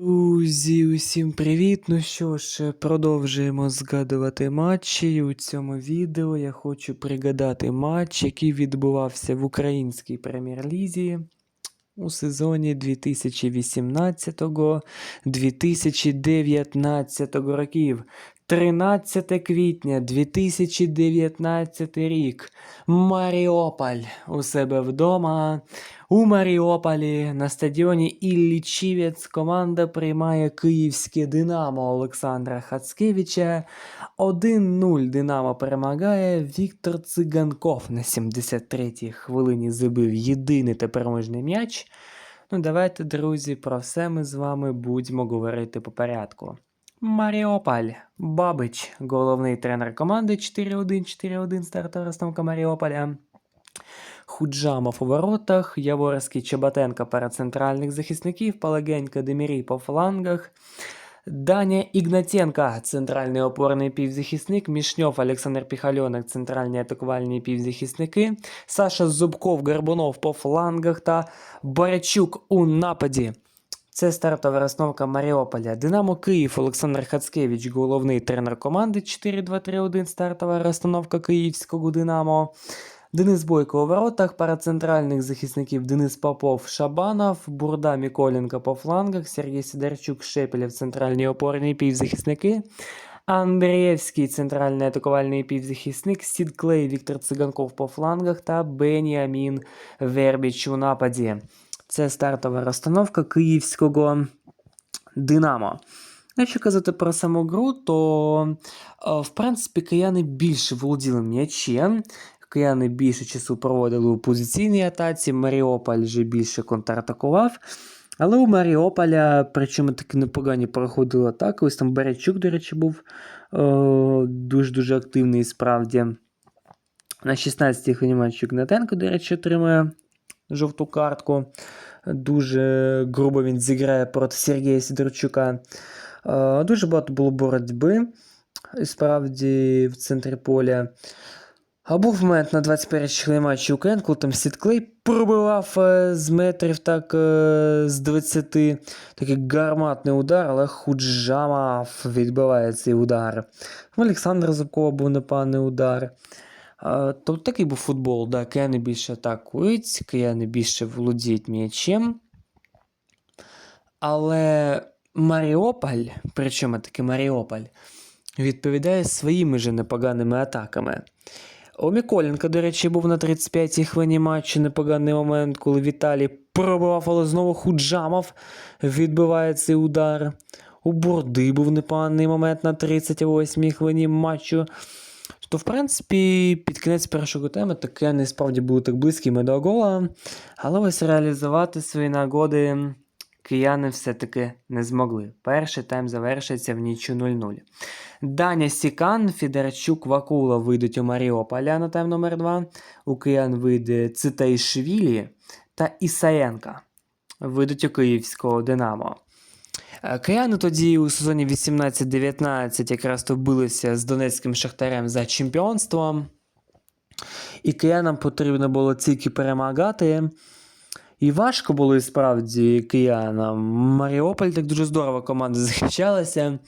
Друзі, усім привіт! Ну що ж, продовжуємо згадувати матчі. І у цьому відео я хочу пригадати матч, який відбувався в українській прем'єр-лізі у сезоні 2018-2019 років. 13 квітня 2019 рік. Маріополь у себе вдома. У Маріополі на стадіоні Іллічівець команда приймає київське Динамо Олександра Хацкевича. 1-0 Динамо перемагає. Віктор Циганков на 73-й хвилині забив єдиний та переможний м'яч. Ну, давайте, друзі, про все ми з вами будемо говорити по порядку. Маріополь. Бабич, головний тренер команди 4-1, 4-1 стартова розстановка Маріополя. Худжамов у воротах, Яворський Чеботенко перед центральних захисників, Палагенько Демірій по флангах. Даня Ігнатенко, центральний опорний півзахисник, Мішньов Олександр Піхальонок, центральні атакувальні півзахисники, Саша Зубков, Горбунов по флангах та Борячук у нападі. Це стартова розстановка Маріополя. Динамо Київ Олександр Хацкевич, головний тренер команди 4-2-3-1, стартова розстановка київського Динамо. Денис Бойко у воротах, пара центральних захисників Денис Попов, Шабанов, Бурда Міколенко по флангах, Сергій Сидорчук, Шепелєв, центральні опорні півзахисники. Андрієвський центральний атакувальний півзахисник, Сід Клей, Віктор Циганков по флангах та Беніамін Вербіч у нападі. Це стартова розстановка київського Динамо. Якщо казати про саму гру, то е, в принципі кияни більше володіли м'ячем. Кияни більше часу проводили у позиційній атаці, Маріополь вже більше контратакував. Але у Маріополя, причому таки непогані проходили атаки. Ось там Беречук, до речі, був е, дуже-дуже активний справді. На 16-й хвилині матчу Гнатенко, до речі, отримує жовту картку. Дуже грубо він зіграє проти Сергія Сидорчука. Е, Дуже багато було боротьби і справді в центрі поля. А був момент на 21 хвилині матчу Україн, коли там Сітклей пробивав е, з метрів так е, з 20. Такий гарматний удар, але Худжамав відбиває цей удар. В Олександра Зубкова був непоганий удар. Тобто такий був футбол, да, кияни більше атакують, кияни більше володіють м'ячем. Але Маріополь, причому таки Маріополь, відповідає своїми же непоганими атаками. У Міколенка, до речі, був на 35-й хвилині матчу непоганий момент, коли Віталій пробивав, але знову Худжамов відбиває цей удар. У Борди був непоганий момент на 38-й хвилині матчу. То, в принципі, під кінець першого теми таке не справді були так близькими до гола, але ось реалізувати свої нагоди кияни все-таки не змогли. Перший тайм завершиться в нічу 0-0. Даня Сікан, Федорчук, Вакула вийдуть у Маріополя на тайм номер 2 У киян вийде Цитайшвілі та Ісаєнка. Вийдуть у київського Динамо. Кияни тоді у сезоні 18-19 якраз то билися з Донецьким Шахтарем за чемпіонством. І киянам потрібно було тільки перемагати. І важко було і справді киянам. Маріополь так дуже здорово команда захищалася.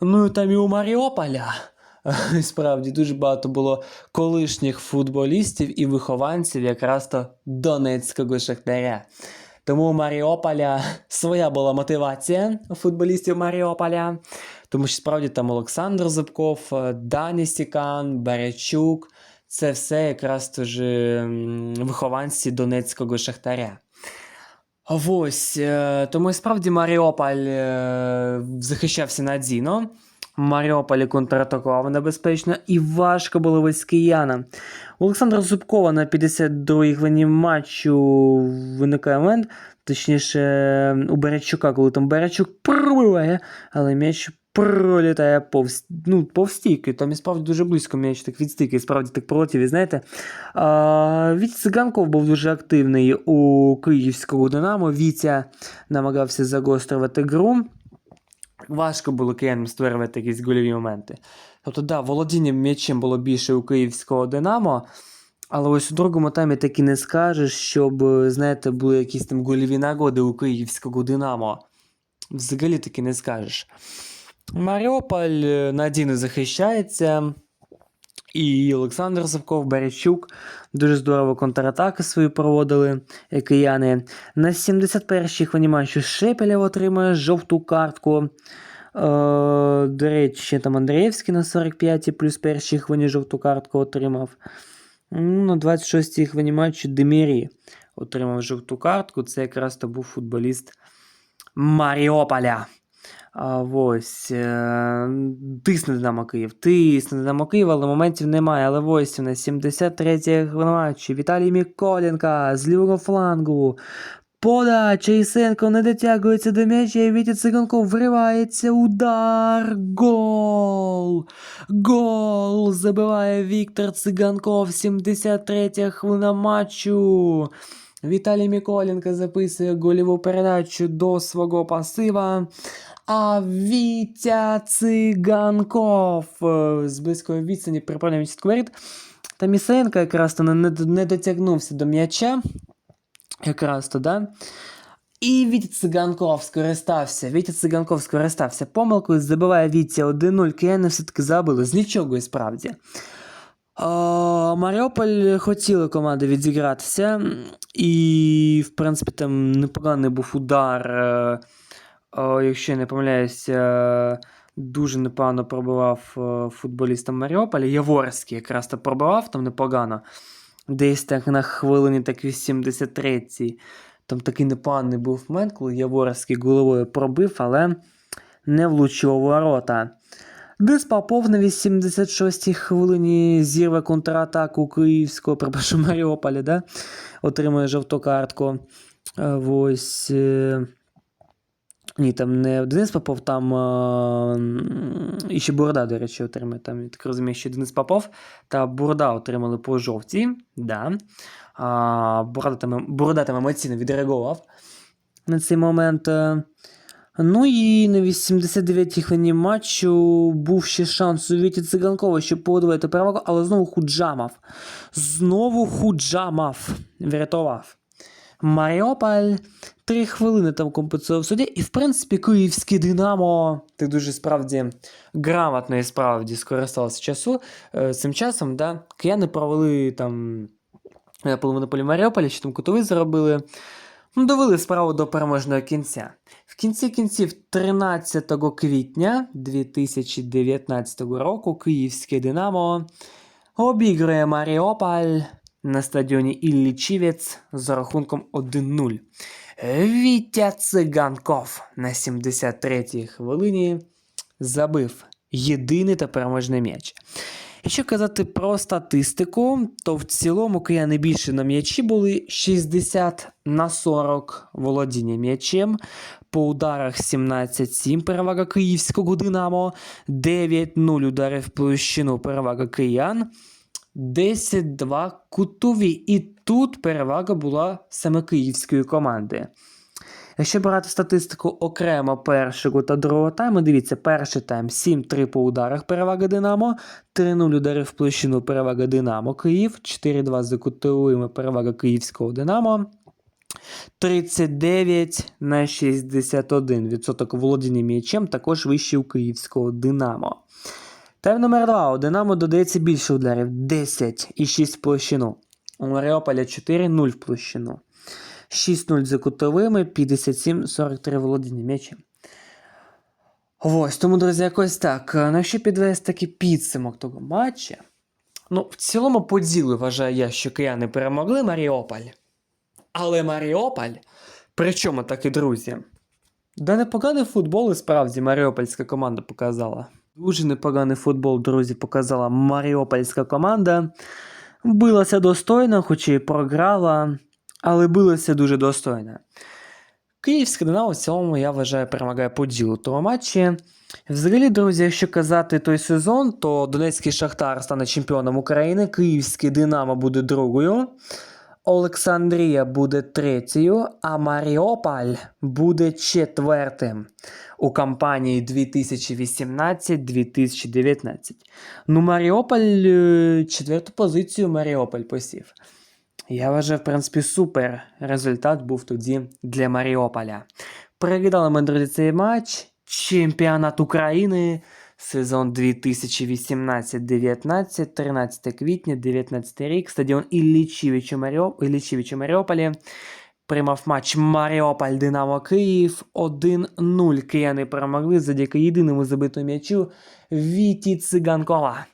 Ну і там і у Маріополя. і Справді дуже багато було колишніх футболістів і вихованців якраз то Донецького Шахтаря. Тому у Маріополя своя була мотивація футболістів Маріополя. Тому що справді там Олександр Зубков, е, Дані Сікан, Беречук. Це все якраз тож вихованці Донецького Шахтаря. Ось, е, тому і справді Маріополь е, захищався надійно. Маріополі контратакував небезпечно і важко було ось киянам. Олександра Зубкова на 52-й хвилині матчу виникає момент, точніше, у Беречука, коли там Беречук пробиває, але м'яч пролітає повз, ну, повстійки. Там і справді дуже близько м'яч так від стійки, справді так пролетів, і знаєте. А, Вітя Циганков був дуже активний у київського Динамо. Вітя намагався загострювати гру. Важко було киянам створювати якісь гольові моменти. Тобто, да, володіння м'ячем було більше у київського Динамо, але ось у другому таймі так і не скажеш, щоб, знаєте, були якісь там гольові нагоди у київського Динамо. взагалі таки не скажеш. Маріуполь е, надійно захищається. І Олександр Савков, Беречук дуже здорово контратаки свої проводили е, кияни. На 71-й хвилині матчу Шепелєв отримує жовту картку. Е, до речі, там Андрієвський на 45-й плюс першій хвилині жовту картку отримав. Ну, На 26-й хвилині матчу Демірі отримав жовту картку. Це якраз то був футболіст Маріополя. Ось. Е, тисне Динамо Київ, тисне Динамо Київ, але моментів немає. Але ось на 73-й хвилині матчі Віталій Міколенка з лівого флангу. Подача Ісенко не дотягується до м'яча, і Вітя Циганков вривається. Удар. Гол! Гол! Забиває Віктор Циганков. 73 хвилина матчу. Віталій Міколенко записує голіву передачу до свого пасива. А Вітя Циганков е, з близької відстані припадає від воріт. Та Місенко якраз то не, не дотягнувся до м'яча. Якраз то, да? І Вітя Циганков скористався. Вітя Циганков скористався помилкою, забиває Вітя 1-0. Кияни все-таки забили з нічого і справді. Маріуполь хотіли команди відзігратися, і, в принципі, там непоганий був удар. е, е, Якщо я не помиляюся, дуже непогано пробивав е, футболістам Маріуполя. Яворський якраз то пробивав там непогано. Десь так на хвилині так 83-й. Там такий непоганий був момент, коли Яворський головою пробив, але не влучив у ворота. Дис Попов на 86-й хвилині зірве контратаку київського, припишу Маріуполя, да? отримує жовту картку. Е, Ось. е, Ні, там не Денис Попов, там е, і ще Бурда, до речі, отримає. Там, я так розумію, що Денис Попов та Бурда отримали по жовтій. Да. А, Бурда, там, Бурда там емоційно відреагував на цей момент. Ну і на 89-й хвилині матчу був ще шанс у Віті Циганкова, щоб подвоїти перевагу, але знову Худжамав. Знову Худжамав врятував. Маріополь три хвилини там компенсував суді. І, в принципі, київське Динамо ти дуже справді грамотно і справді скористався часу. Е, Цим часом, да, кияни провели там е, половину полі Маріуполя, що там кутовий заробили. Ну, довели справу до переможного кінця. В кінці кінців 13 квітня 2019 року київське Динамо обігрує Маріополь на стадіоні Іллічівець з рахунком 1-0. Вітя Циганков на 73-й хвилині забив єдиний та переможний м'яч. Якщо казати про статистику, то в цілому кияни більше на м'ячі були 60 на 40 володіння м'ячем. По ударах 17-7 перевага київського Динамо, 9-0 ударів площину перевага киян, 10-2 кутові. І тут перевага була саме київської команди. Якщо брати статистику окремо першого та другого тайму, дивіться, перший тайм 7-3 по ударах перевага Динамо, 3-0 ударів в площину перевага Динамо Київ, 4-2 за кутовими перевага Київського Динамо. 39 на 61 відсоток володіння м'ячем також вищий у київського Динамо. Тайм номер 2. У Динамо додається більше ударів 10 і 6 в площину. У Маріополя 4-0 в площину. 6-0 за кутовими, 57-43 володіння м'ячем. Ось, тому, друзі, якось так. На що підвести такий підсумок того матча? Ну, в цілому по ділу вважаю я, що кияни перемогли Маріополь. Але Маріополь, причому таки, друзі, да непоганий футбол і справді Маріупольська команда показала. Дуже непоганий футбол, друзі, показала Маріупольська команда. Билася достойно, хоч і програла, але билася дуже достойно. Київське Динамо в цілому, я вважаю, перемагає по ділу того матчі. Взагалі, друзі, якщо казати той сезон, то Донецький Шахтар стане чемпіоном України, Київське Динамо буде другою, Олександрія буде третьою, а Маріополь буде четвертим у кампанії 2018-2019. Ну, Маріополь, е, четверту позицію Маріополь посів. Я вважаю, в принципі, супер результат був тоді для Маріополя. Переглядали ми, друзі, цей матч. Чемпіонат України. Сезон 2018-19, 13 квітня, 19 рік, стадіон Іллічівич у Маріо... Іллічівич Маріуполі. Приймав матч Маріополь Динамо Київ. 1-0 кияни перемогли завдяки єдиному забитому м'ячу Віті Циганкова.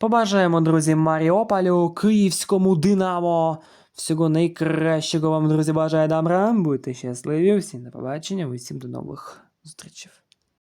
Побажаємо, друзі, Маріополю, київському Динамо. Всього найкращого вам, друзі, бажає добра. Будьте щасливі, всім до побачення, усім до нових зустрічей.